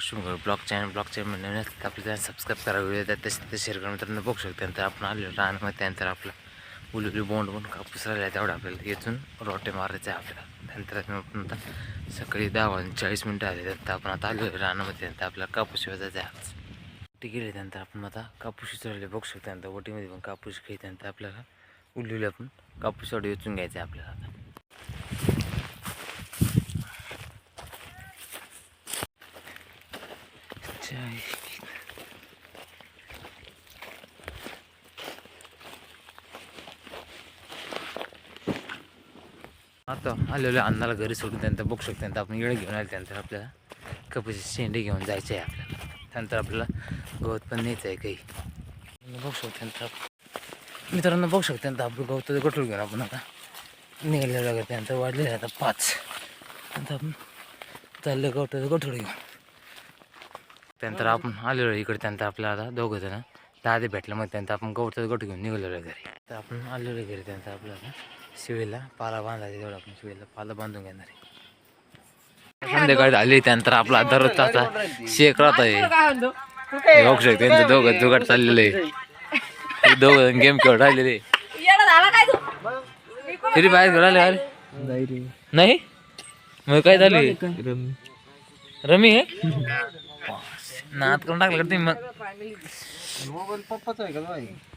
Sugar blog channel blog channel नवीन आपल्याला आपलं subscribe करा. व्हिडिओ त्यात तसे ते शेअर करा. मित्रांनो बघू शकतो त्यानंतर आपण आलेलो राहण्यामध्ये त्यानंतर आपलं उलुली बोंड बोंड कापूस राहिला तेवढं आपल्याला येथून रोटे मारायचे आहे आपल्याला. त्यानंतर आपण आता सकाळी दहा वाजून चाळीस मिनटं आले. त्यानंतर आपण आता आलो रानामध्ये त्यानंतर आपल्याला कापूस वेचायचा आहे आज. गेली गेले त्यानंतर आपण आता कापूस उचलले बघू शकतो. त्यानंतर ओटीमध्ये पण कापूस घेई त्यानंतर आपल्याला उलुली आपण कापूस वाडी वेचून घ्यायचं आहे आपल्याला आता चाय आता आलेल्या अन्नाला घरी सोडून त्यानंतर बघू शकतो त्यानंतर आपण येळ घेऊन आले त्यानंतर आपल्याला कपाशी शेंडे घेऊन जायचे आहे आपल्याला. त्यानंतर आपल्याला गवत पण न्यायचं आहे काही. बघू शकतो त्यानंतर आपण. मित्रांनो बघू शकतो त्यानंतर आपलं गवत गठूळ घेऊन आपण आता निघालेलं वगैरे त्यानंतर वाढलेलं आहे आता पाच. नंतर आपण चाललं गवताचं गठूळ घेऊन. त्यानंतर आपण आलेलो इकडे त्यानंतर आपल्याला आता दोघं जण. दादे भेटलं मग त्यानंतर आपण गवताचं गट घेऊन निघालेलो आहे घरी. तर आपण आलेलो घरी त्यानंतर आपल्याला शिवेला पाला बांधायचा तेवढं आपण शिवेला पाला बांधून घेणार आहे. संध्याकाळी आली त्यानंतर आपला दररोजचा आता शेक राहत आहे. बघू शकतो त्यांचं दोघं जुगाट चाललेलं आहे. हे दोघं गेम खेळत राहिलेले येडा झाला काय तू? तरी बाहेर घेऊन आले अरे नाही मग काय झाली? रमी आहे? नात करून टाकलं का तुम्ही मग मोबाईल पप्पाचा आहे का बाई